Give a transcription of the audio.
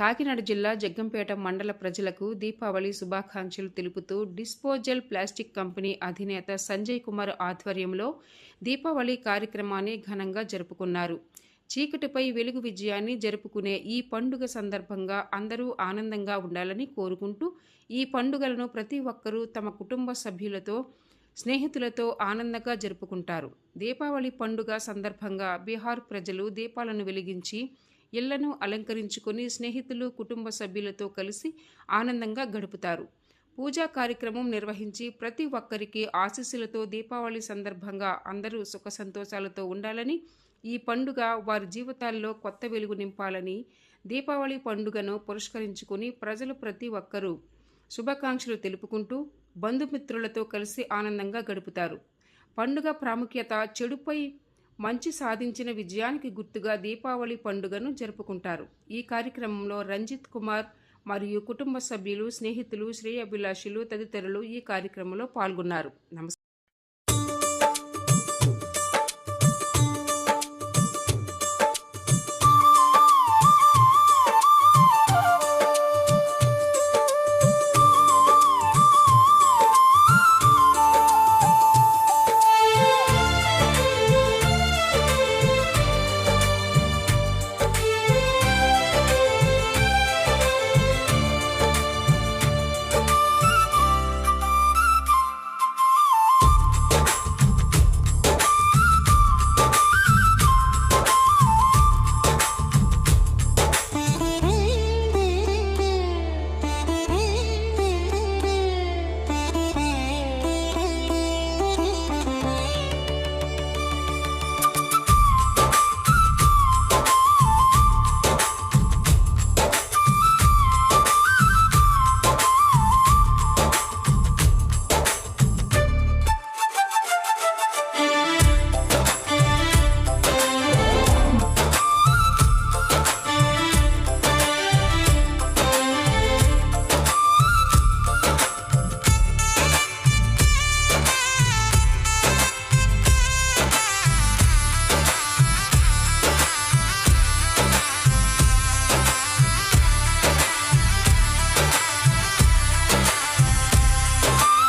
కాకినాడ జిల్లా జగ్గంపేట మండల ప్రజలకు దీపావళి శుభాకాంక్షలు తెలుపుతూ డిస్పోజల్ ప్లాస్టిక్ కంపెనీ అధినేత సంజయ్ కుమార్ ఆధ్వర్యంలో దీపావళి కార్యక్రమాన్ని ఘనంగా జరుపుకున్నారు. చీకటిపై వెలుగు విజయాన్ని జరుపుకునే ఈ పండుగ సందర్భంగా అందరూ ఆనందంగా ఉండాలని కోరుకుంటూ ఈ పండుగలను ప్రతి ఒక్కరూ తమ కుటుంబ సభ్యులతో స్నేహితులతో ఆనందంగా జరుపుకుంటారు. దీపావళి పండుగ సందర్భంగా బీహార్ ప్రజలు దీపాలను వెలిగించి ఇళ్ళను అలంకరించుకొని స్నేహితులు కుటుంబ సభ్యులతో కలిసి ఆనందంగా గడుపుతారు. పూజా కార్యక్రమం నిర్వహించి ప్రతి ఒక్కరికి ఆశీస్సులతో దీపావళి సందర్భంగా అందరూ సుఖ సంతోషాలతో ఉండాలని ఈ పండుగ వారి జీవితాల్లో కొత్త వెలుగు నింపాలని దీపావళి పండుగను పురస్కరించుకుని ప్రజలు ప్రతి ఒక్కరూ శుభాకాంక్షలు తెలుపుకుంటూ బంధుమిత్రులతో కలిసి ఆనందంగా గడుపుతారు. పండుగ ప్రాముఖ్యత చెడుపై మంచి సాధించిన విజయానికి గుర్తుగా దీపావళి పండుగను జరుపుకుంటారు. ఈ కార్యక్రమంలో రంజిత్ కుమార్ మరియు కుటుంబ సభ్యులు స్నేహితులు శ్రేయభిలాషులు తదితరులు ఈ కార్యక్రమంలో పాల్గొన్నారు. నమస్కారం